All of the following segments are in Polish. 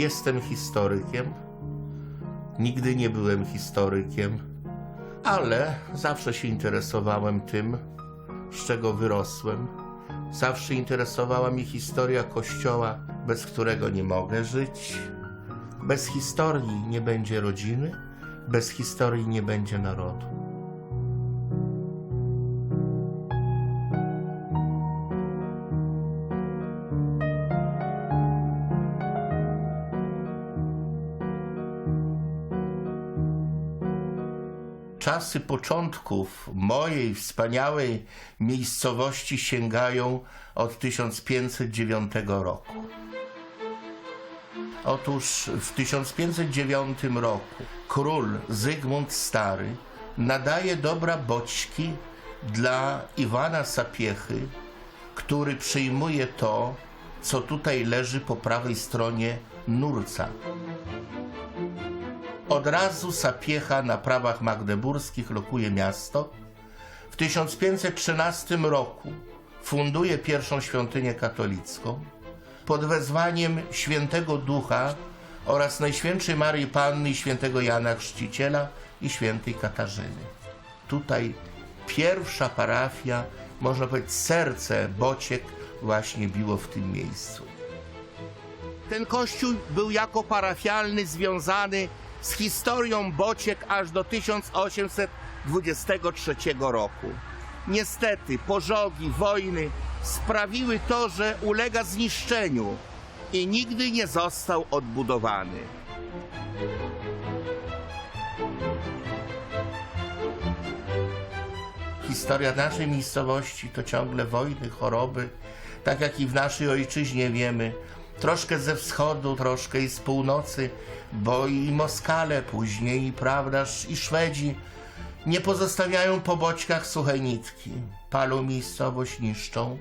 Jestem historykiem. Nigdy nie byłem historykiem, ale zawsze się interesowałem tym, z czego wyrosłem. Zawsze interesowała mnie historia Kościoła, bez którego nie mogę żyć. Bez historii nie będzie rodziny, bez historii nie będzie narodu. Czasy początków mojej wspaniałej miejscowości sięgają od 1509 roku. Otóż w 1509 roku król Zygmunt Stary nadaje dobra boćki dla Iwana Sapiechy, który przyjmuje to, co tutaj leży po prawej stronie nurca. Od razu Sapiecha na prawach magdeburskich lokuje miasto. W 1513 roku funduje pierwszą świątynię katolicką pod wezwaniem świętego Ducha oraz Najświętszej Marii Panny świętego Jana Chrzciciela i świętej Katarzyny. Tutaj pierwsza parafia, można powiedzieć serce Bociek właśnie biło w tym miejscu. Ten kościół był jako parafialny związany z historią Bociek aż do 1823 roku. Niestety pożogi, wojny sprawiły to, że ulega zniszczeniu i nigdy nie został odbudowany. Historia naszej miejscowości to ciągle wojny, choroby, tak jak i w naszej ojczyźnie wiemy. Troszkę ze wschodu, troszkę i z północy, bo i Moskale później, prawdaż, i Szwedzi nie pozostawiają po boczkach suchej nitki. Palą miejscowość, niszczą,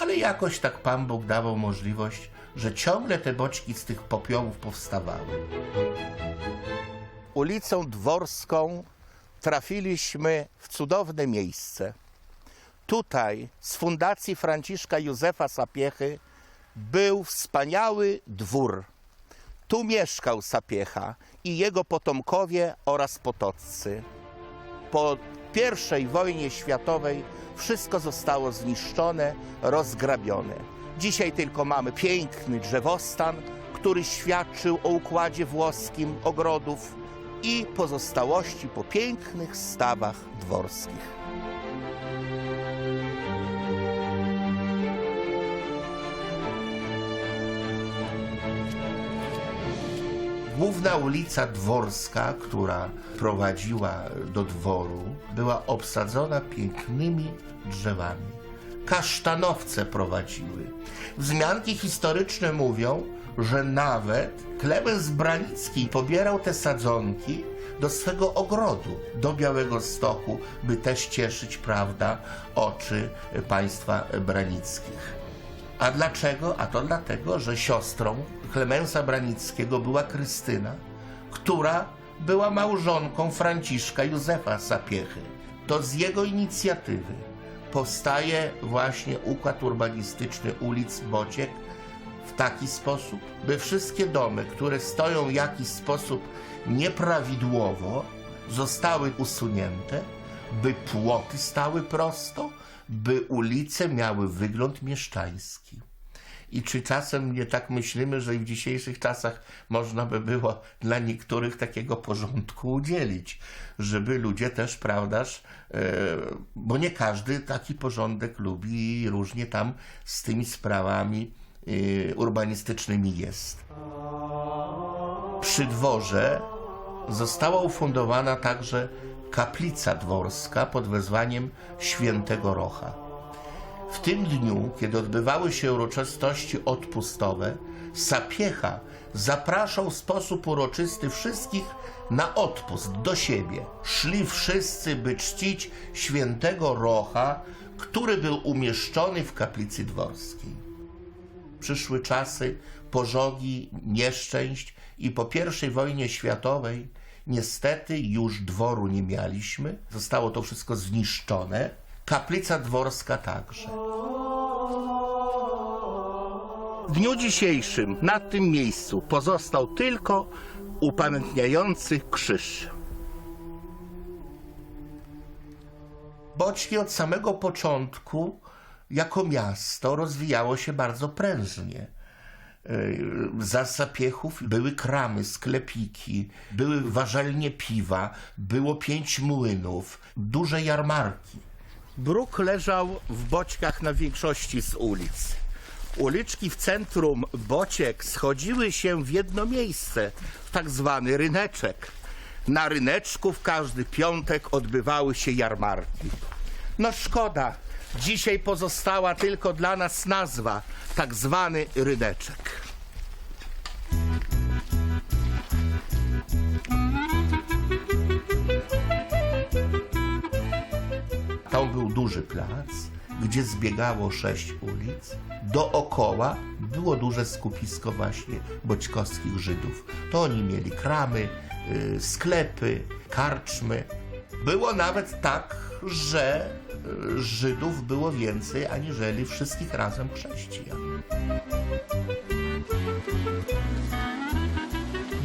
ale jakoś tak Pan Bóg dawał możliwość, że ciągle te boczki z tych popiołów powstawały. Ulicą Dworską trafiliśmy w cudowne miejsce. Tutaj z Fundacji Franciszka Józefa Sapiechy był wspaniały dwór. Tu mieszkał Sapiecha i jego potomkowie oraz potoccy. Po I wojnie światowej wszystko zostało zniszczone, rozgrabione. Dzisiaj tylko mamy piękny drzewostan, który świadczył o układzie włoskim ogrodów i pozostałości po pięknych stawach dworskich. Główna ulica dworska, która prowadziła do dworu, była obsadzona pięknymi drzewami. Kasztanowce prowadziły. Wzmianki historyczne mówią, że nawet Klemens Branicki pobierał te sadzonki do swego ogrodu, do Białego Stoku, by też cieszyć, prawda, oczy państwa branickich. A dlaczego? A to dlatego, że siostrą Klemensa Branickiego była Krystyna, która była małżonką Franciszka Józefa Sapiechy. To z jego inicjatywy powstaje właśnie układ urbanistyczny ulic Bociek w taki sposób, by wszystkie domy, które stoją w jakiś sposób nieprawidłowo, zostały usunięte, by płoty stały prosto, by ulice miały wygląd mieszczański. I czy czasem nie tak myślimy, że w dzisiejszych czasach można by było dla niektórych takiego porządku udzielić, żeby ludzie też, prawdaż, e, bo nie każdy taki porządek lubi i różnie tam z tymi sprawami e, urbanistycznymi jest. Przy dworze została ufundowana także kaplica dworska pod wezwaniem świętego Rocha. W tym dniu, kiedy odbywały się uroczystości odpustowe, Sapiecha zapraszał w sposób uroczysty wszystkich na odpust do siebie. Szli wszyscy, by czcić świętego Rocha, który był umieszczony w kaplicy dworskiej przyszły czasy pożogi, nieszczęść i po I wojnie światowej niestety już dworu nie mieliśmy. Zostało to wszystko zniszczone. Kaplica dworska także. W dniu dzisiejszym na tym miejscu pozostał tylko upamiętniający krzyż. Boćki od samego początku jako miasto rozwijało się bardzo prężnie. Yy, Za zapiechów były kramy, sklepiki, były ważalnie piwa, było pięć młynów, duże jarmarki. Bruk leżał w boćkach na większości z ulic. Uliczki w centrum bociek schodziły się w jedno miejsce, w tak zwany ryneczek. Na ryneczku w każdy piątek odbywały się jarmarki. No szkoda, dzisiaj pozostała tylko dla nas nazwa, tak zwany ryneczek. Tam był duży plac, gdzie zbiegało sześć ulic. Dookoła było duże skupisko właśnie boćkowskich Żydów. To oni mieli kramy, y, sklepy, karczmy. Było nawet tak, że y, Żydów było więcej aniżeli wszystkich razem chrześcijan.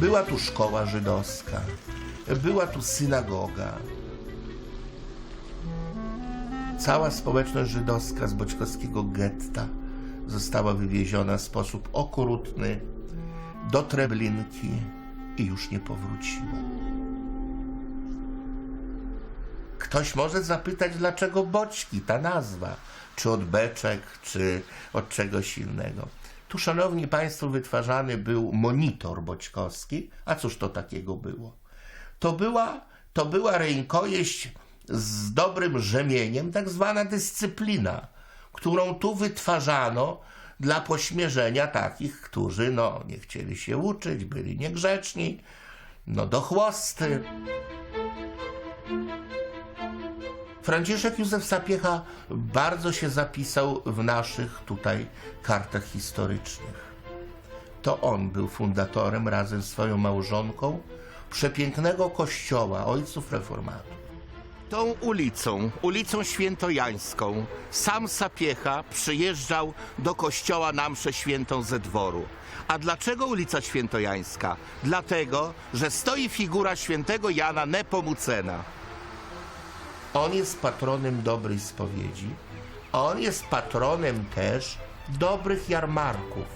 Była tu szkoła żydowska, była tu synagoga, Cała społeczność żydowska z boćkowskiego getta została wywieziona w sposób okrutny do Treblinki i już nie powróciła. Ktoś może zapytać, dlaczego boćki, ta nazwa, czy od beczek, czy od czegoś innego. Tu, szanowni państwo, wytwarzany był monitor boćkowski. A cóż to takiego było? To była, to była rękojeść z dobrym rzemieniem, tak zwana dyscyplina, którą tu wytwarzano dla pośmierzenia takich, którzy no, nie chcieli się uczyć, byli niegrzeczni, no dochłosty. Franciszek Józef Sapiecha bardzo się zapisał w naszych tutaj kartach historycznych. To on był fundatorem razem z swoją małżonką przepięknego kościoła ojców reformatów. Tą ulicą, ulicą Świętojańską, sam Sapiecha przyjeżdżał do kościoła na mszę świętą ze dworu. A dlaczego ulica Świętojańska? Dlatego, że stoi figura świętego Jana Nepomucena. On jest patronem dobrej spowiedzi. On jest patronem też dobrych jarmarków.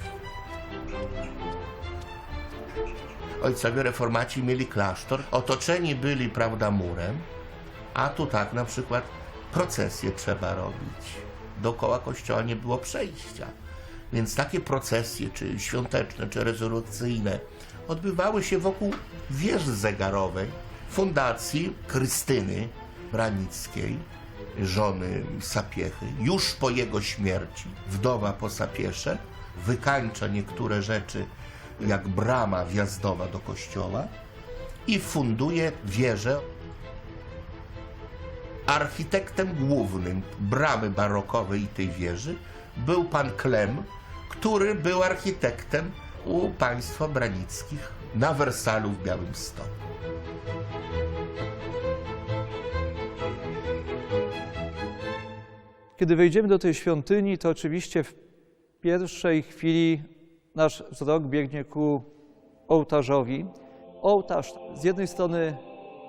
Ojcowie reformaci mieli klasztor, otoczeni byli, prawda, murem, a tu tak na przykład procesje trzeba robić. Dookoła kościoła nie było przejścia. Więc takie procesje, czy świąteczne, czy rezolucyjne, odbywały się wokół wieży zegarowej Fundacji Krystyny Branickiej, żony Sapiechy. Już po jego śmierci wdowa po Sapiesze wykańcza niektóre rzeczy, jak brama wjazdowa do kościoła i funduje wieżę Architektem głównym bramy barokowej i tej wieży był pan Klem, który był architektem u państwa branickich na Wersalu w Białymstoku. Kiedy wejdziemy do tej świątyni, to oczywiście w pierwszej chwili nasz wzrok biegnie ku ołtarzowi. Ołtarz z jednej strony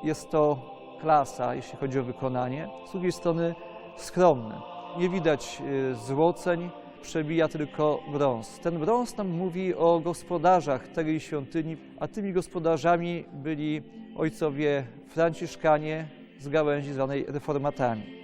jest to klasa, jeśli chodzi o wykonanie, z drugiej strony skromny. Nie widać y, złoceń, przebija tylko brąz. Ten brąz nam mówi o gospodarzach tej świątyni, a tymi gospodarzami byli ojcowie franciszkanie z gałęzi zwanej reformatami.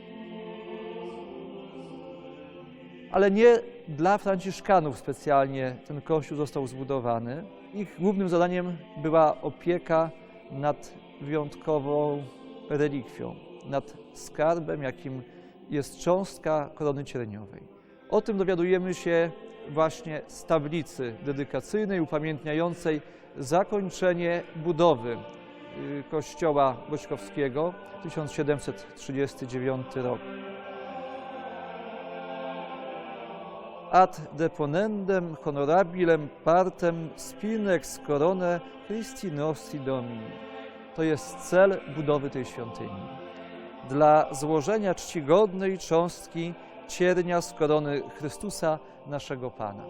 Ale nie dla Franciszkanów specjalnie ten kościół został zbudowany. Ich głównym zadaniem była opieka nad wyjątkową relikwią, nad skarbem, jakim jest cząstka korony cierniowej. O tym dowiadujemy się właśnie z tablicy dedykacyjnej upamiętniającej zakończenie budowy y, kościoła Boćkowskiego 1739 rok. Ad deponendem honorabilem partem spinex corone Christi nostri Domini. To jest cel budowy tej świątyni. Dla złożenia czcigodnej cząstki ciernia z korony Chrystusa, naszego Pana.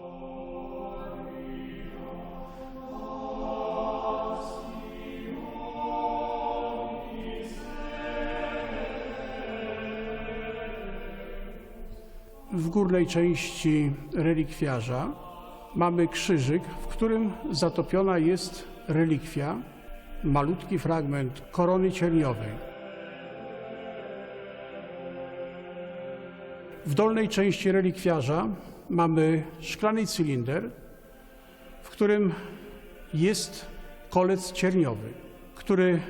W górnej części relikwiarza mamy krzyżyk, w którym zatopiona jest relikwia, malutki fragment korony cierniowej. W dolnej części relikwiarza mamy szklany cylinder, w którym jest kolec cierniowy, który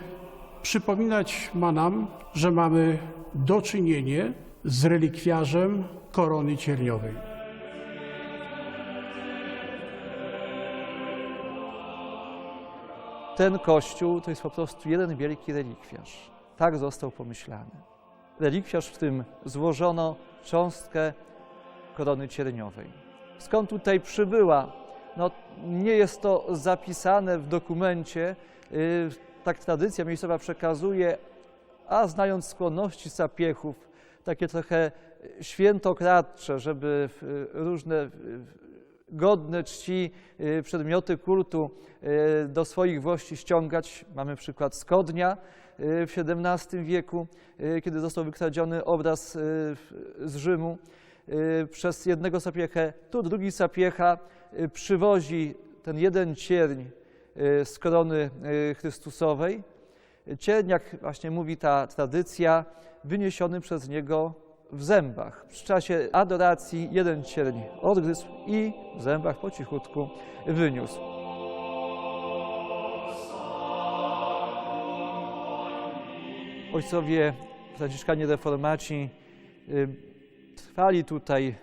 przypominać ma nam, że mamy do czynienia z relikwiarzem korony cierniowej. Ten kościół to jest po prostu jeden wielki relikwiarz. Tak został pomyślany. Relikwiarz, w tym złożono cząstkę korony cierniowej. Skąd tutaj przybyła? No, nie jest to zapisane w dokumencie. Yy, Tak tradycja miejscowa przekazuje, a znając skłonności sapiechów, takie trochę świętokradcze, żeby w- różne godne czci y, przedmioty kultu y, do swoich włości ściągać. Mamy przykład Skodnia y, w XVII wieku, y, kiedy został wykradziony obraz y, z Rzymu y, przez jednego sapiechę. Tu drugi sapiecha y, przywozi ten jeden cierń y, z korony y, Chrystusowej. Cierń, jak właśnie mówi ta tradycja, wyniesiony przez niego w zębach. W czasie adoracji jeden cierń odgryzł i w zębach po cichutku wyniósł. Ojcowie franciszkanie reformaci y, trwali tutaj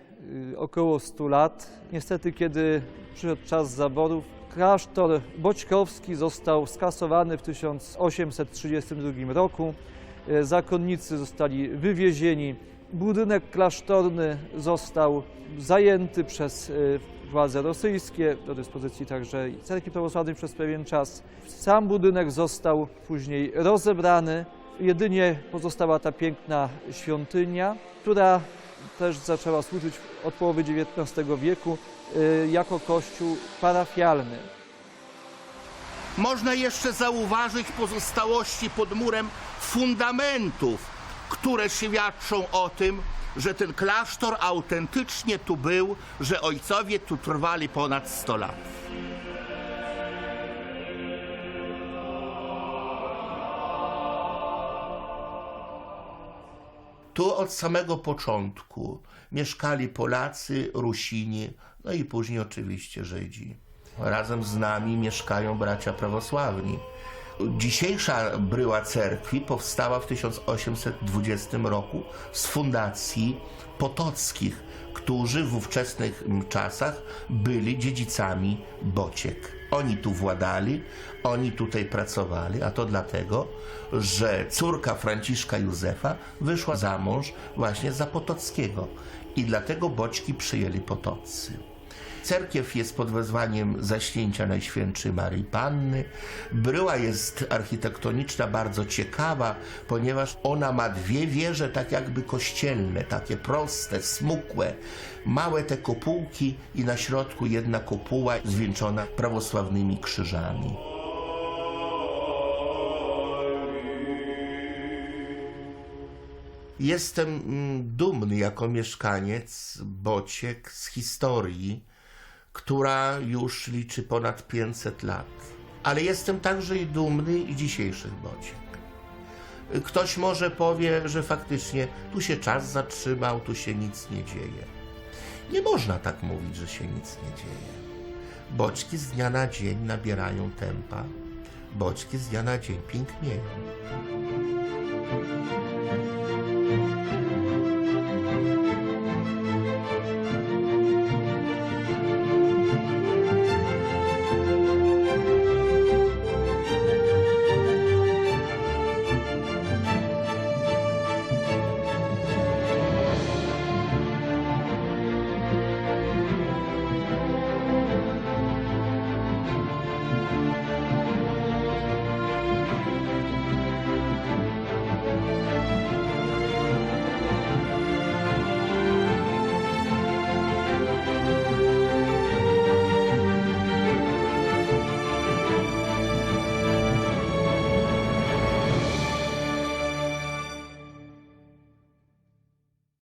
y, około 100 lat. Niestety, kiedy przyszedł czas zaborów, klasztor boćkowski został skasowany w 1832 roku. Y, Zakonnicy zostali wywiezieni. Budynek klasztorny został zajęty przez y, władze rosyjskie, do dyspozycji także cerkwi prawosławnej przez pewien czas. Sam budynek został później rozebrany. Jedynie pozostała ta piękna świątynia, która też zaczęła służyć od połowy XIX wieku y, jako kościół parafialny. Można jeszcze zauważyć pozostałości pod murem fundamentów, które świadczą o tym, że ten klasztor autentycznie tu był, że ojcowie tu trwali ponad 100 lat. Tu od samego początku mieszkali Polacy, Rusini, no i później oczywiście Żydzi. Razem z nami mieszkają bracia prawosławni. Dzisiejsza bryła cerkwi powstała w 1820 roku z fundacji potockich, którzy w ówczesnych czasach byli dziedzicami Bociek. Oni tu władali, oni tutaj pracowali, a to dlatego, że córka Franciszka Józefa wyszła za mąż właśnie za Potockiego i dlatego Boćki przyjęli Potoccy. Cerkiew jest pod wezwaniem zaśnięcia Najświętszej Maryi Panny. Bryła jest architektoniczna, bardzo ciekawa, ponieważ ona ma dwie wieże tak jakby kościelne, takie proste, smukłe, małe te kopułki i na środku jedna kopuła zwieńczona prawosławnymi krzyżami. Jestem mm, dumny jako mieszkaniec Bociek z historii, która już liczy ponad 500 lat. Ale jestem także i dumny i dzisiejszych Bociek. Ktoś może powie, że faktycznie tu się czas zatrzymał, tu się nic nie dzieje. Nie można tak mówić, że się nic nie dzieje. Boczki z dnia na dzień nabierają tempa, boczki z dnia na dzień pięknieją. Música